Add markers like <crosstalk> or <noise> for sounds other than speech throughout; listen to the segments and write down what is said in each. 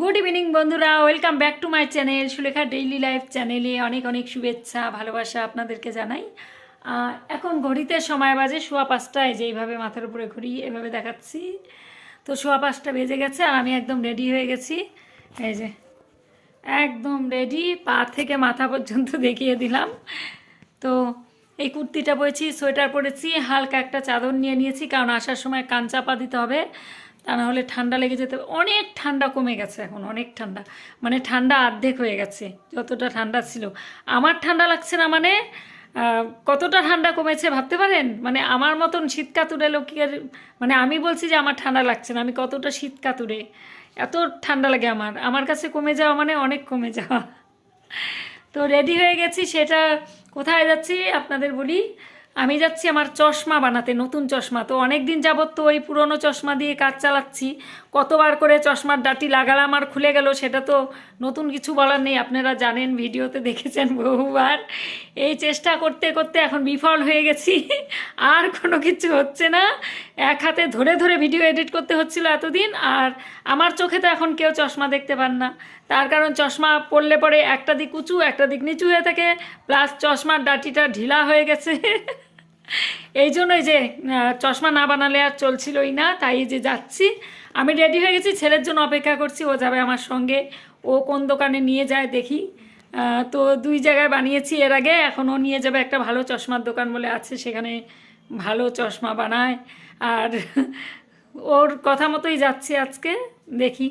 Good evening বন্ধুরা। Welcome back to my channel Sulekha daily life চ্যানেলে অনেক অনেক শুভেচ্ছা, ভালোবাসা আপনাদেরকে জানাই। এখন ঘড়িতে সময় বাজে, সোয়া পাঁচটায় যেইভাবে মাথার উপরে ঘুরি এভাবে দেখাচ্ছি। তো সোয়া পাঁচটা বেজে গেছে আর আমি একদম রেডি হয়ে গেছি। এই যে, একদম রেডি পা থেকে মাথা পর্যন্ত দেখিয়ে দিলাম। তো এই কুর্তিটা পরেছি, সোয়েটার পরেছি, হালকা একটা চাদর নিয়ে নিয়েছি, কারণ আসার সময় কান চাপা দিতে হবে। তা না হলে ঠান্ডা লেগে যেতে অনেক ঠান্ডা কমে গেছে এখন, অনেক ঠান্ডা। মানে ঠান্ডা অর্ধেক হয়ে গেছে, যতটা ঠান্ডা ছিল। আমার ঠান্ডা লাগছে না মানে কতটা ঠান্ডা কমেছে ভাবতে পারেন? মানে আমার মতন শীত কাতুরে লোকের মানে আমি বলছি যে আমার ঠান্ডা লাগছে না, আমি কতটা শীত কাতুরে। এত ঠান্ডা লাগে আমার। আমার কাছে কমে যাওয়া মানে অনেক কমে যাওয়া। তো রেডি হয়ে গেছি, সেটা কোথায় যাচ্ছি আপনাদের বলি। আমি যাচ্ছি আমার চশমা বানাতে, নতুন চশমা। তো অনেক দিন যাবত তো ওই পুরনো চশমা দিয়ে কাজ চালাচ্ছি। কতবার করে চশমার ডাটি লাগালাম আর খুলে গেল, সেটা তো নতুন কিছু বলার নেই। আপনারা জানেন, ভিডিওতে দেখেছেন বহুবার। এই চেষ্টা করতে করতে এখন বিফল হয়ে গেছি। আর কোনো কিছু হচ্ছে না। এক হাতে ধরে ধরে ভিডিও এডিট করতে হচ্ছিল এতদিন, আর আমার চোখে তো এখন কেউ চশমা দেখতে পান না। তার কারণ চশমা পড়লে পরে একটা দিক উঁচু, একটা দিক নিচু হয়ে থাকে। প্লাস চশমার ডাটিটা ঢিলা হয়ে গেছে। এই জন্যই যে চশমা না বানালে আর চলছিলই না, তাই যে যাচ্ছি। আমি রেডি হয়ে গেছি, ছেলের জন্য অপেক্ষা করছি, ও যাবে আমার সঙ্গে। ও কোন দোকানে নিয়ে যায় দেখি। তো দুই জায়গায় বানিয়েছি এর আগে, এখন ও নিয়ে যাবে একটা ভালো চশমার দোকান বলে আছে, সেখানে ভালো চশমা বানায়। আর <laughs> ওর কথা মতোই যাচ্ছি আজকে, দেখি।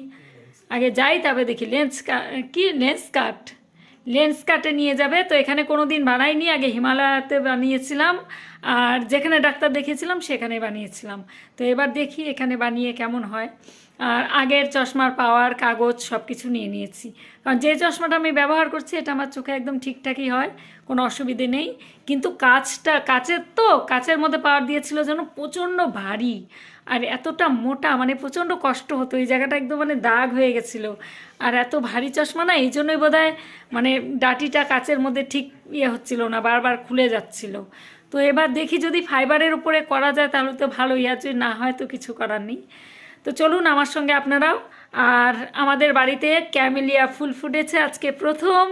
আগে যাই তবে দেখি, লেন্স কি? লেন্স কাট। লেন্স কাটে নিয়ে যাবে। তো এখানে কোনো দিন বানাইনি, আগে হিমালয়াতে বানিয়েছিলাম। আর যেখানে ডাক্তার দেখিয়েছিলাম সেখানে বানিয়েছিলাম। তো এবার দেখি এখানে বানিয়ে কেমন হয়। আর আগের চশমার পাওয়ার, কাগজ সব কিছু নিয়ে নিয়েছি। কারণ যে চশমাটা আমি ব্যবহার করছি, এটা আমার চোখে একদম ঠিকঠাকই হয়, কোনো অসুবিধে নেই। কিন্তু কাচটা কাচের তো, কাচের মধ্যে পাওয়ার দিয়েছিল যেন প্রচণ্ড ভারী। আর এতটা মোটা মানে প্রচণ্ড কষ্ট হতো। এই জায়গাটা একদম মানে দাগ হয়ে গেছিল। আর এত ভারী চশমা না, এই জন্যই বোধ মানে ডাটিটা কাচের মধ্যে ঠিক ইয়ে হচ্ছিল না, বারবার খুলে যাচ্ছিল। তো এবার দেখি যদি ফাইবারের উপরে করা যায়, তাহলে তো ভালোই আর যদি না হয় তো কিছু করার নেই। তো চলুন আমার সঙ্গে আপনারাও, আর আমাদের বাড়িতে ক্যামেলিয়া ফুল ফুটেছে আজকে প্রথম।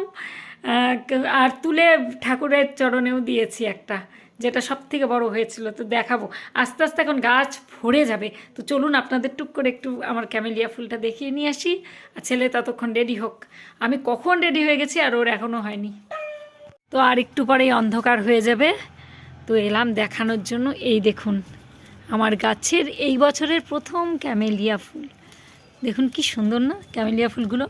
আর তুলে ঠাকুরের চরণেও দিয়েছি একটা। যেটা সব থেকে বড় হয়েছিল, তো দেখাবো। আস্তে আস্তে এখন গাছ ভরে যাবে। তো চলুন আপনাদের টুক করে একটু আমার ক্যামেলিয়া ফুলটা দেখিয়ে নিয়ে আসি। আর ছেলে ততক্ষণ রেডি হোক। আমি কখন রেডি হয়ে গেছি আর ওর এখনও হয়নি। তো আর একটু পরেই অন্ধকার হয়ে যাবে। তো এলাম দেখানোর জন্য। এই দেখুন, আমার গাছের এই বছরের প্রথম ক্যামেলিয়া ফুল। দেখুন কি সুন্দর না ক্যামেলিয়া ফুলগুলো।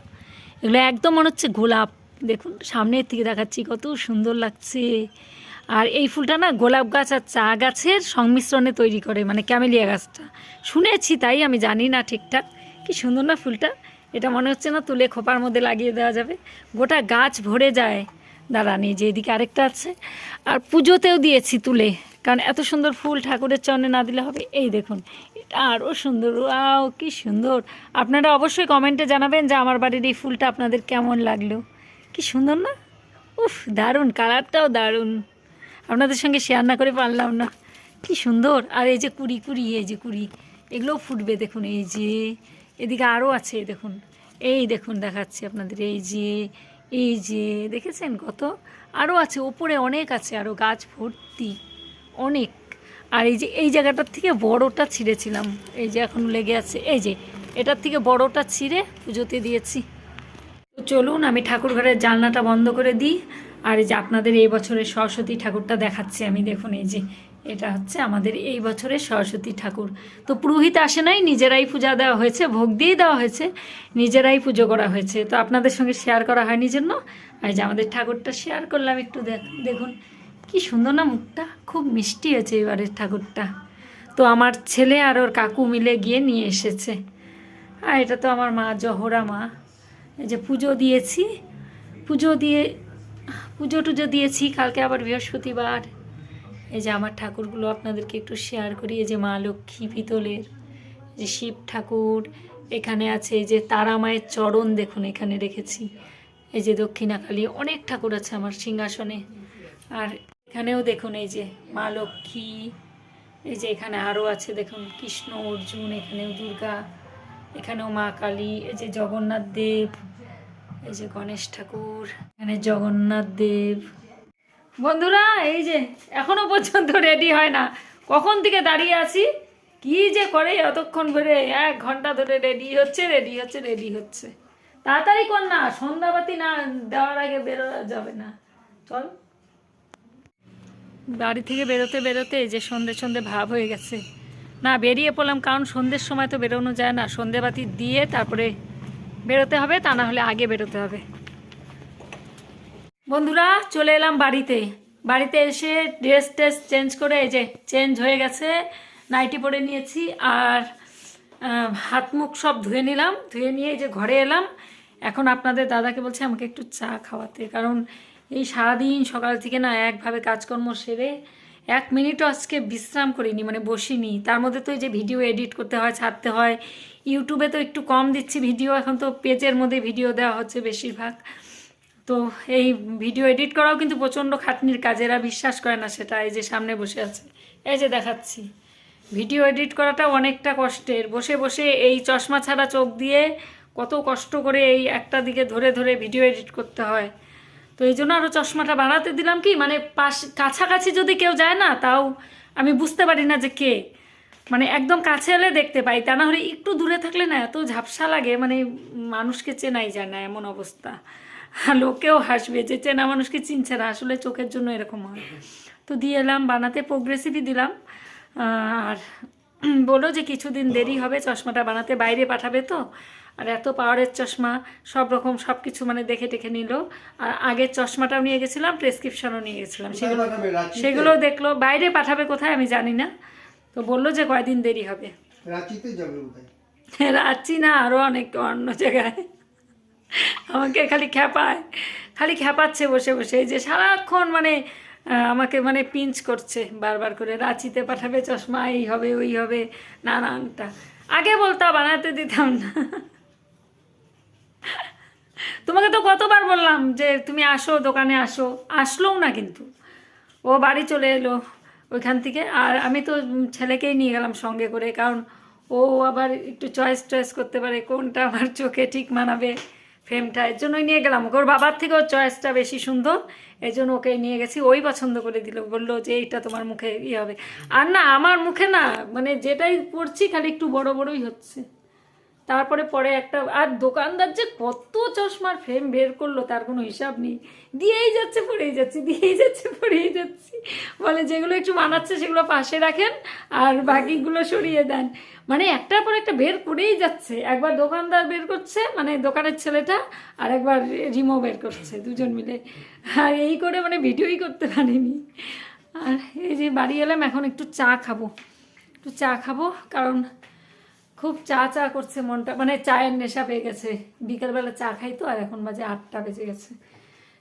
এগুলো একদম মনে হচ্ছে গোলাপ। দেখুন, সামনের থেকে দেখাচ্ছি, কত সুন্দর লাগছে। আর এই ফুলটা না গোলাপ গাছ আর চা গাছের সংমিশ্রণে তৈরি করে মানে ক্যামেলিয়া গাছটা। শুনেছি তাই, আমি জানি না ঠিকঠাক। কি সুন্দর না ফুলটা? এটা মনে হচ্ছে না তুলে খোপার মধ্যে লাগিয়ে দেওয়া যাবে। গোটা গাছ ভরে যায়। দাঁড়ান, এই যে এদিকে আরেকটা আছে। আর পুজোতেও দিয়েছি তুলে, কারণ এত সুন্দর ফুল ঠাকুরের চরণে না দিলে হবে। এই দেখুন, এটা আরও সুন্দর। আও কি সুন্দর। আপনারা অবশ্যই কমেন্টে জানাবেন যে আমার বাড়ির এই ফুলটা আপনাদের কেমন লাগল। কি সুন্দর না? উফ, দারুণ, কালারটাও দারুণ। আপনাদের সঙ্গে শেয়ার না করে পারলাম না। কি সুন্দর। আর এই যে কুড়ি কুড়ি, এই যে কুড়ি, এগুলোও ফুটবে দেখুন, এই যে, এদিকে আরও আছে, দেখুন, এই দেখুন দেখাচ্ছি আপনাদের, এই যে এই যে, দেখেছেন কত? আরও আছে, ওপরে অনেক আছে, আরও গাছ ভর্তি, অনেক। আর এই যে, এই জায়গাটার থেকে বড়টা ছিঁড়েছিলাম, এই যে এখন লেগে আছে, এই যে, এটার থেকে বড়টা ছিঁড়ে পুজোতে দিয়েছি। চলুন, আমি ঠাকুর ঘরের জানলাটা বন্ধ করে দিই। আর এই যে আপনাদের এই বছরের সরস্বতী ঠাকুরটা দেখাচ্ছি আমি, দেখুন এই যে এটা হচ্ছে আমাদের এই বছরের সরস্বতী ঠাকুর। তো পুরোহিত আসে নাই, নিজেরাই পূজা দেওয়া হয়েছে, ভোগ দিয়েই দেওয়া হয়েছে, নিজেরাই পুজো করা হয়েছে। তো আপনাদের সঙ্গে শেয়ার করা হয়নি জন্য, আর যে আমাদের ঠাকুরটা শেয়ার করলাম একটু দেখ- দেখুন কি সুন্দর না মুখটা, খুব মিষ্টি হয়েছে এবারের ঠাকুরটা। তো আমার ছেলে আর ওর কাকু মিলে গিয়ে নিয়ে এসেছে। আর এটা তো আমার মা, জহরা মা। এই যে পুজো দিয়েছি, পুজো দিয়ে পুজো টুজো দিয়েছি, কালকে আবার বৃহস্পতিবার। এই যে আমার ঠাকুরগুলো আপনাদেরকে একটু শেয়ার করি, এই যে মা লক্ষ্মী পিতলের যে শিব ঠাকুর, এখানে আছে এই যে তারা মায়ের চরণ দেখুন, এখানে রেখেছি। এই যে দক্ষিণাকালী, অনেক ঠাকুর আছে আমার সিংহাসনে। আর এখানেও দেখুন এই যে মা লক্ষ্মী, এই যে এখানে আরও আছে দেখুন, কৃষ্ণ, অর্জুন, এখানেও দুর্গা, এখানেও মা কালী, এই যে জগন্নাথ দেব। এই যে গণেশ ঠাকুর, এখানে জগন্নাথ দেব। বন্ধুরা, এই যে এখনও পর্যন্ত রেডি হয় না। কখন থেকে দাঁড়িয়ে আছি? কি যে করে অতক্ষণ ধরে এক ঘণ্টা ধরে রেডি হচ্ছে রেডি হচ্ছে রেডি হচ্ছে। তাড়াতাড়ি কর না, সন্ধ্যাবাতি না দেওয়ার আগে বেরো যাবে না। চল। বাড়ি থেকে বেরোতে বেরোতে যে সন্ধে সন্ধে ভাব হয়ে গেছে। না, বেরিয়ে পড়লাম, কারণ সন্ধ্যের সময় তো বেরোনো যায় না। সন্ধেবাতি দিয়ে তারপরে বেরোতে হবে, তা না হলে আগে বেরোতে হবে। বন্ধুরা, চলে এলাম বাড়িতে। বাড়িতে এসে ড্রেস টেস চেঞ্জ করে এই যে চেঞ্জ হয়ে গেছে নাইটি পরে নিয়েছি আর হাত মুখ সব ধুয়ে নিলাম, ধুয়ে নিয়ে এই যে ঘরে এলাম। এখন আপনাদের দাদাকে বলছে আমাকে একটু চা খাওয়াতে, কারণ এই সারাদিন সকাল থেকে না একভাবে কাজকর্ম সেরে এক মিনিটও আজকে বিশ্রাম করিনি মানে বসিনি। তার মধ্যে তো এই যে ভিডিও এডিট করতে হয়, ছাড়তে হয় ইউটিউবে তো একটু কম দিচ্ছি ভিডিও, এখন তো পেজের মধ্যে ভিডিও দেওয়া হচ্ছে বেশিরভাগ। তো এই ভিডিও এডিট করাও কিন্তু প্রচণ্ড খাটনির কাজ, এরা বিশ্বাস করে না সেটা, এই যে সামনে বসে আছে। এই যে দেখাচ্ছি, ভিডিও এডিট করাটা অনেকটা কষ্টের। বসে বসে এই চশমা ছাড়া চোখ দিয়ে কত কষ্ট করে এই একটা দিকে ধরে ধরে ভিডিও এডিট করতে হয়। তো এই জন্য আরও চশমাটা বাড়াতে দিলাম কি মানে পাশ, কাছাকাছি যদি কেউ যায় না, তাও আমি বুঝতে পারি না যে কে। মানে একদম কাছে এলে দেখতে পাই। তা না হলে একটু দূরে থাকলে না এত ঝাপসা লাগে মানে মানুষকে চেনাই যায় না এমন অবস্থা। লোকেও হাসবে যে চেনা মানুষকে চিনছে না আসলে চোখের জন্য এরকম হয়। তো দিয়ে এলাম বানাতে প্রোগ্রেসিভই দিলাম। আর বলো যে কিছুদিন দেরি হবে চশমাটা বানাতে বাইরে পাঠাবে তো। আর এত পাওয়ারের চশমা সব রকম সব কিছু মানে দেখে টেখে নিল। আর আগের চশমাটাও নিয়ে গেছিলাম প্রেসক্রিপশনও নিয়ে গেছিলাম। সেগুলো পাঠাবে রাঁচিতে? সেগুলো দেখল। বাইরে পাঠাবে কোথায় আমি জানি না। তো বলল যে কয়দিন দেরি হবে। রাঁচিতে যাবে <laughs> রাখছি না আরও অনেক অন্য জায়গায়। আমাকে খালি খ্যাপায় খালি খ্যাপাচ্ছে বসে বসে। যে সারাক্ষণ মানে আমাকে মানে পিঞ্চ করছে বারবার করে। রাঁচিতে পাঠাবে চশমা এই হবে ওই হবে নানানটা আগে বলতাম বানাতে দিতাম না। তোমাকে তো কতবার বললাম যে তুমি আসো দোকানে আসো। আসলোও না কিন্তু। ও বাড়ি চলে এলো। ওইখান থেকে। আর আমি তো ছেলেকেই নিয়ে গেলাম সঙ্গে করে, কারণ ও আবার একটু চয়েস টয়েস করতে পারে, কোনটা আমার চোখে ঠিক মানাবে ফ্রেমটা এর জন্যই নিয়ে গেলাম ওর বাবার থেকে ওর চয়েসটা বেশি সুন্দর এই জন্য ওকে নিয়ে গেছি। ওই পছন্দ করে দিল, বলল যে এইটা তোমার মুখে ইয়ে হবে। আর না, আমার মুখে না মানে যেটাই পড়ছি খালি একটু বড় বড়ই হচ্ছে। তারপরে পরে একটা, আর দোকানদার যে কত চশমার ফ্রেম বের করল তার কোনো হিসাব নেই। দিয়েই যাচ্ছে পড়েই যাচ্ছে, দিয়েই যাচ্ছে পড়েই যাচ্ছি। বলে যেগুলো একটু মানাচ্ছে সেগুলো পাশে রাখেন আর বাকিগুলো সরিয়ে দেন। মানে একটার পর একটা বের করেই যাচ্ছে। একবার দোকানদার বের করছে মানে দোকানের ছেলেটা, আর একবার রিমো বের করছে, দুজন মিলে। আর এই করে মানে ভিডিওই করতে পারিনি। আর এই যে বাড়ি এলাম, এখন একটু চা খাব। একটু চা খাব, কারণ খুব চা চা করছে মনটা। মানে চায়ের নেশা পেয়ে গেছে। বিকেলবেলা চা খাই তো, আর এখন বাজে আটটা বেজে গেছে।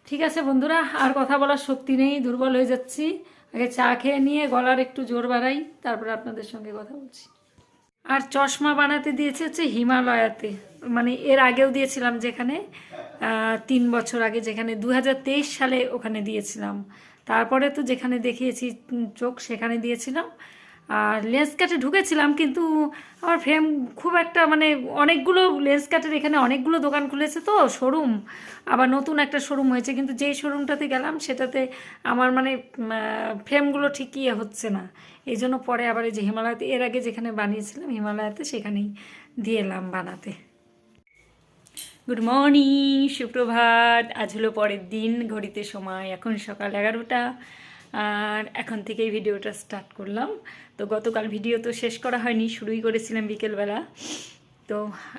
ঠিক আছে বন্ধুরা, আর কথা বলার শক্তি নেই, দুর্বল হয়ে যাচ্ছি। আগে চা খেয়ে নিয়ে গলার একটু জোর বাড়াই, তারপরে আপনাদের সঙ্গে কথা বলছি। আর চশমা বানাতে দিয়েছে হচ্ছে হিমালয়াতে। মানে এর আগেও দিয়েছিলাম যেখানে তিন বছর আগে যেখানে দু হাজার তেইশ সালে ওখানে দিয়েছিলাম। তারপরে তো যেখানে দেখিয়েছি চোখ সেখানে দিয়েছিলাম। আর লেন্স কাটে ঢুকেছিলাম, কিন্তু আমার ফ্রেম খুব একটা মানে অনেকগুলো লেন্স কাটের এখানে অনেকগুলো দোকান খুলেছে তো, শোরুম। আবার নতুন একটা শোরুম হয়েছে, কিন্তু যেই শোরুমটাতে গেলাম সেটাতে আমার মানে ফ্রেমগুলো ঠিক ইয়ে হচ্ছে না। এই জন্য পরে আবার এই যে হিমালয়াতে, এর আগে যেখানে বানিয়েছিলাম হিমালয়াতে সেখানেই দিয়ে এলাম বানাতে। গুড মর্নিং, সুপ্রভাত, আজ হলো পরের দিন, ঘড়িতে সময়, এখন সকাল এগারোটা। আর এখন থেকেই ভিডিওটা স্টার্ট করলাম। তো গতকাল ভিডিও তো শেষ করা হয়নি, শুরুই করেছিলাম বিকেলবেলা। তো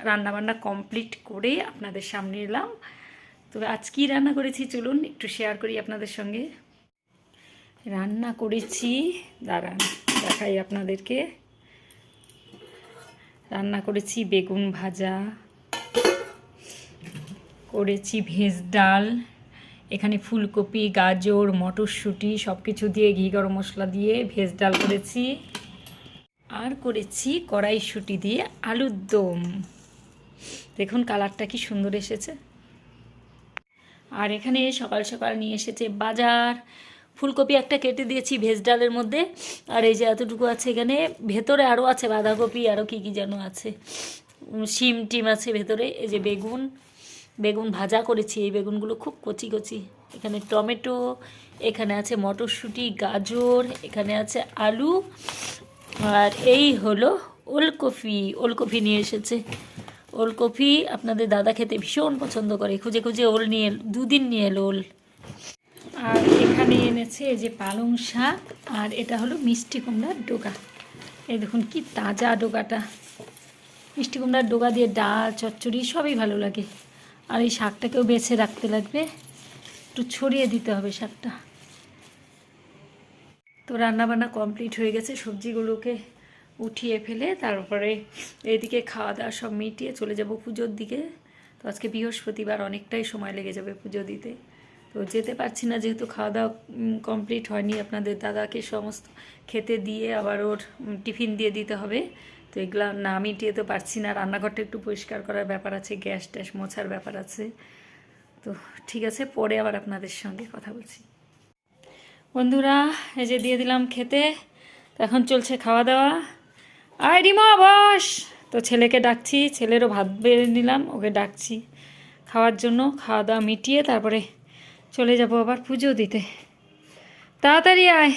রান্নাবান্না কমপ্লিট করে আপনাদের সামনে এলাম। তো আজ কী রান্না করেছি, চলুন একটু শেয়ার করি আপনাদের সঙ্গে। রান্না করেছি, দাঁড়ান, দেখাই আপনাদেরকে। রান্না করেছি বেগুন ভাজা, করেছি ভেজ ডাল। এখানে ফুলকপি, গাজর, মটরশুঁটি সব কিছু দিয়ে ঘি, গরম মশলা দিয়ে ভেজ ডাল করেছি। আর করেছি কড়াইশুঁটি দিয়ে আলুর দম। দেখুন কালারটা কি সুন্দর এসেছে। আর এখানে সকাল সকাল নিয়ে এসেছে বাজার। ফুলকপি একটা কেটে দিয়েছি ভেজ ডালের মধ্যে। আর এই যে এতটুকু আছে এখানে, ভেতরে আরও আছে বাঁধাকপি আরও কী কী যেন আছে। শিম টিম আছে ভেতরে, এই যে বেগুন। বেগুন ভাজা করেছি, এই বেগুনগুলো খুব কচি কচি। এখানে টমেটো, এখানে আছে মটরশুঁটি, গাজর, এখানে আছে আলু, আর এই হলো ওলকপি। ওলকপি নিয়ে এসেছে। ওলকপি আপনাদের দাদা খেতে ভীষণ পছন্দ করে। খুঁজে খুঁজে ওল নিয়ে দুদিন নিয়ে এলো ওল। আর এখানে এনেছে যে পালং শাক, আর এটা হলো মিষ্টি কুমড়ার ডোকা এই দেখুন কি তাজা ডোকাটা মিষ্টি কুমড়ার ডোকা দিয়ে ডাল, চচ্চড়ি সবই ভালো লাগে। আর এই শাকটাকেও বেছে রাখতে লাগবে। একটু ছড়িয়ে দিতে হবে শাকটা। তো রান্নাবান্না কমপ্লিট হয়ে গেছে। সবজিগুলোকে উঠিয়ে ফেলে তারপরে এদিকে খাওয়া দাওয়া সব মিটিয়ে চলে যাব পুজোর দিকে। তো আজকে বৃহস্পতিবার, অনেকটাই সময় লেগে যাবে পুজো দিতে। তো যেতে পারছি না যেহেতু খাওয়া দাওয়া কমপ্লিট হয়নি। আপনাদের দাদাকে সমস্ত খেতে দিয়ে আবার ওর টিফিন দিয়ে দিতে হবে। তো এগুলা না মিটিয়ে তো পারছি না। রান্নাঘরটা একটু পরিষ্কার করার ব্যাপার আছে, গ্যাস ট্যাস মোছার ব্যাপার আছে। তো ঠিক আছে, পরে আবার আপনাদের সঙ্গে কথা বলছি। বন্ধুরা, এই যে দিয়ে দিলাম খেতে এখন চলছে খাওয়া দাওয়া। আয় রিমা, বস! তো ছেলেকে ডাকছি, ছেলেরও ভাত বেড়ে নিলাম, ওকে ডাকছি খাওয়ার জন্য। খাওয়া দাওয়া মিটিয়ে তারপরে চলে যাব আবার পুজো দিতে। তাড়াতাড়ি আয়।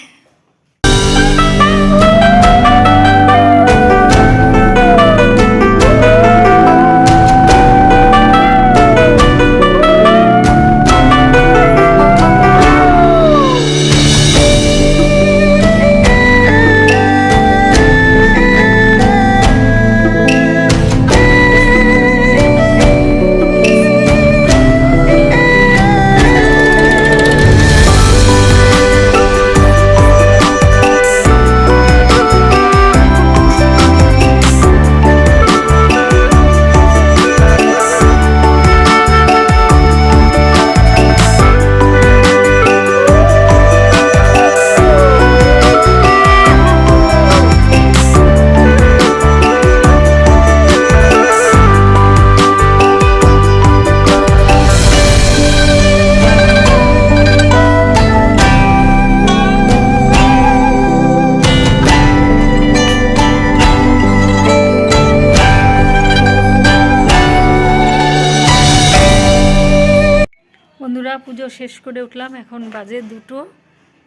বন্ধুরা পুজো শেষ করে উঠলাম, এখন বাজে দুটো,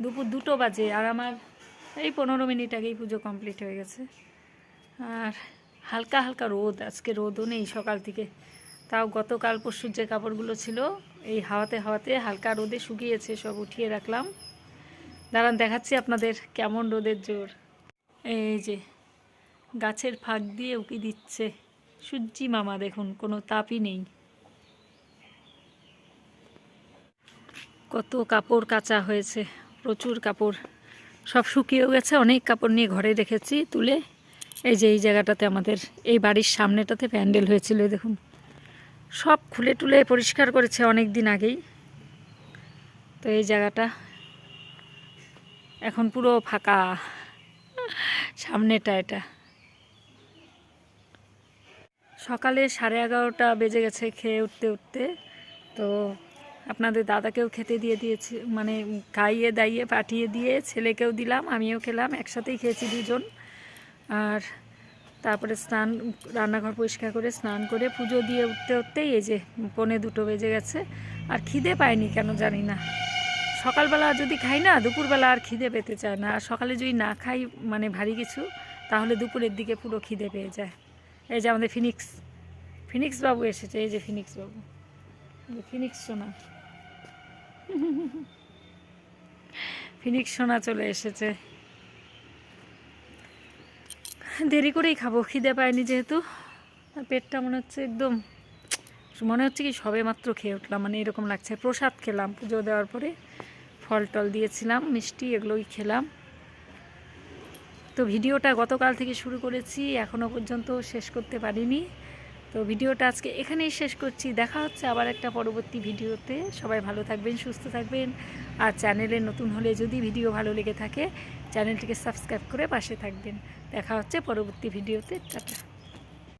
দুপুর দুটো বাজে, আর আমার এই পনেরো মিনিট আগেই পুজো কমপ্লিট হয়ে গেছে। আর হালকা হালকা রোদ, আজকে রোদও নেই সকাল থেকে, তাও গতকাল পরশুর যে কাপড়গুলো ছিল, এই হাওয়াতে হাওয়াতে হালকা রোদে শুকিয়েছে, সব উঠিয়ে রাখলাম। দাঁড়ান, দেখাচ্ছি আপনাদের কেমন রোদের জোর। এই যে গাছের ফাঁক দিয়ে উকি দিচ্ছে। সূর্যি মামা দেখুন, কোনো তাপই নেই। কত কাপড় কাচা হয়েছে, প্রচুর কাপড়। সব শুকিয়েও গেছে, অনেক কাপড় নিয়ে ঘরে রেখেছি তুলে। এই যে, এই জায়গাটাতে আমাদের, এই বাড়ির সামনেটাতে প্যান্ডেল হয়েছিল দেখুন। সব খুলে টুলে পরিষ্কার করেছে অনেক দিন আগেই। তো এই জায়গাটা এখন পুরো ফাঁকা। সামনেটা এটা। সকালে সাড়ে এগারোটা বেজে গেছে খেয়ে উঠতে উঠতে। তো আপনাদের দাদাকেও খেতে দিয়ে দিয়েছি মানে খাইয়ে দাইয়ে পাঠিয়ে দিয়ে ছেলেকেও দিলাম, আমিও খেলাম, একসাথেই খেয়েছি দুজন। আর তারপরে স্নান, রান্নাঘর পরিষ্কার করে স্নান করে পুজো দিয়ে উঠতে উঠতেই এই যে পৌনে দুটো বেজে গেছে, আর খিদে পায়নি কেন জানি না। সকালবেলা যদি খাই না, দুপুরবেলা আর খিদে পেতে চায় না। আর সকালে যদি না খাই মানে ভারী কিছু, তাহলে দুপুরের দিকে পুরো খিদে পেয়ে যায়। এই যে আমাদের ফিনিক্স ফিনিক্স বাবু এসেছে, এই যে ফিনিক্স বাবু ফিনিক্স সোনা ফিনিক্স সোনা চলে এসেছে। দেরি করেই খাব, খিদে পায়নি যেহেতু। পেটটা মনে হচ্ছে একদম, মনে হচ্ছে কি সবে মাত্র খেয়ে উঠলাম মানে এরকম লাগছে। প্রসাদ খেলাম, পুজো দেওয়ার পরে ফল টল দিয়েছিলাম, মিষ্টি এগুলোই খেলাম। তো ভিডিওটা গতকাল থেকে শুরু করেছি এখনও পর্যন্ত শেষ করতে পারিনি। তো ভিডিওটা আজকে এখানেই শেষ করছি। দেখা হচ্ছে আবার একটা পরবর্তী ভিডিওতে। সবাই ভালো থাকবেন, সুস্থ থাকবেন। আর চ্যানেলে নতুন হলে যদি ভিডিও ভালো লেগে থাকে, চ্যানেলটিকে সাবস্ক্রাইব করে পাশে থাকবেন। দেখা হচ্ছে পরবর্তী ভিডিওতে। টাটা।